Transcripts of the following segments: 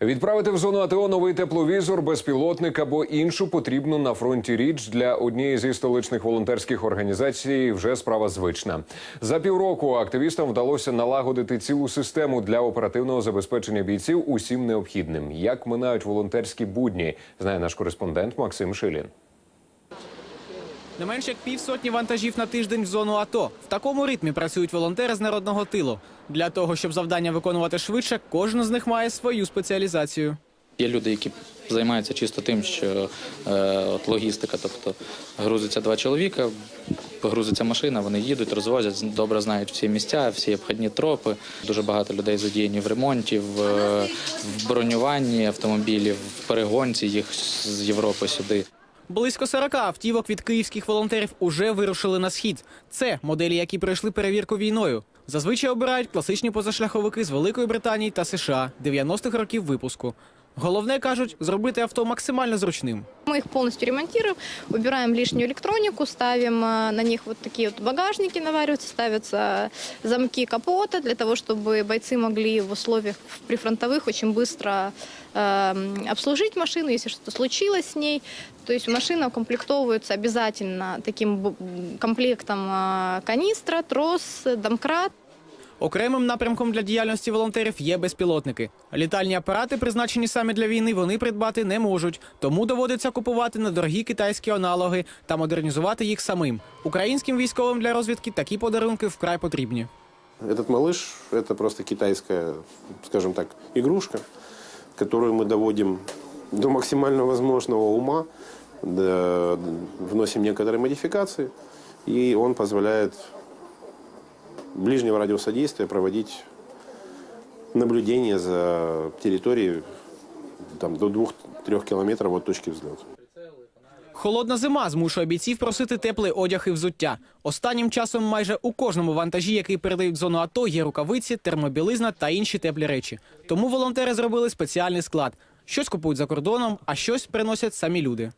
Відправити в зону АТО новий тепловізор, безпілотник або іншу потрібну на фронті річ для однієї зі столичних волонтерських організацій вже справа звична. За півроку активістам вдалося налагодити цілу систему для оперативного забезпечення бійців усім необхідним. Як минають волонтерські будні, знає наш кореспондент Максим Шилін. Не менш як півсотні вантажів на тиждень в зону АТО. В такому ритмі працюють волонтери з народного тилу. Для того, щоб завдання виконувати швидше, кожен з них має свою спеціалізацію. Є люди, які займаються чисто тим, що е, от логістика, тобто грузиться два чоловіка, грузиться машина, вони їдуть, розвозять, добре знають всі місця, всі обхідні тропи. Дуже багато людей задіяні в ремонті, в, е, в бронюванні автомобілів, в перегонці їх з Європи сюди. Близько 40 автівок від київських волонтерів уже вирушили на схід. Це моделі, які пройшли перевірку війною. Зазвичай обирають класичні позашляховики з Великої Британії та США 90-х років випуску. Головне кажуть, зробити авто максимально зручним. Мы их полностью ремонтируем, убираем лишнюю электронику, ставим э, на них вот такие вот багажники навариваются, ставятся замки капота для того, чтобы бойцы могли в условиях прифронтовых очень быстро э, обслужить машину, если что-то случилось с ней. То есть машина укомплектовывается обязательно таким б- комплектом э, канистра, трос, домкрат. Окремим напрямком для діяльності волонтерів є безпілотники. Літальні апарати, призначені саме для війни, вони придбати не можуть, тому доводиться купувати недорогі китайські аналоги та модернізувати їх самим. Українським військовим для розвідки такі подарунки вкрай потрібні. Этот малыш – это просто китайская, скажем так, игрушка, которую мы доводим до максимально возможного ума, до- вносим некоторые модификации, и он позволяет ближнего радиуса действия проводить наблюдение за территорией там, до 2-3 километров от точки взлета. Холодна зима змушує бійців просити теплий одяг і взуття. Останнім часом майже у кожному вантажі, який передають в зону АТО, є рукавиці, термобілизна та інші теплі речі. Тому волонтери зробили спеціальний склад. Щось купують за кордоном, а щось приносять самі люди.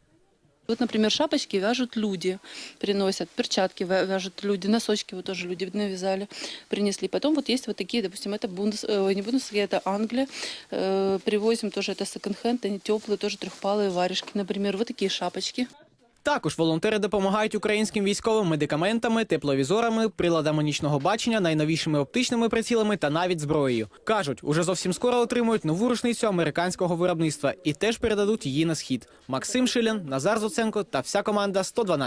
Вот, например, шапочки вяжут люди, приносят, перчатки вя- вяжут люди, носочки вот тоже люди навязали, принесли. Потом вот есть вот такие, допустим, это Бундес, э, ой, не Бундесвер, это Англия, Э, привозим тоже это секонд-хенд, они теплые, тоже трехпалые варежки, например, вот такие шапочки. Також волонтери допомагають українським військовим медикаментами, тепловізорами, приладами нічного бачення, найновішими оптичними прицілами та навіть зброєю. кажуть, уже зовсім скоро отримують нову рушницю американського виробництва і теж передадуть її на схід. Максим Шилін, Назар Зуценко та вся команда 112.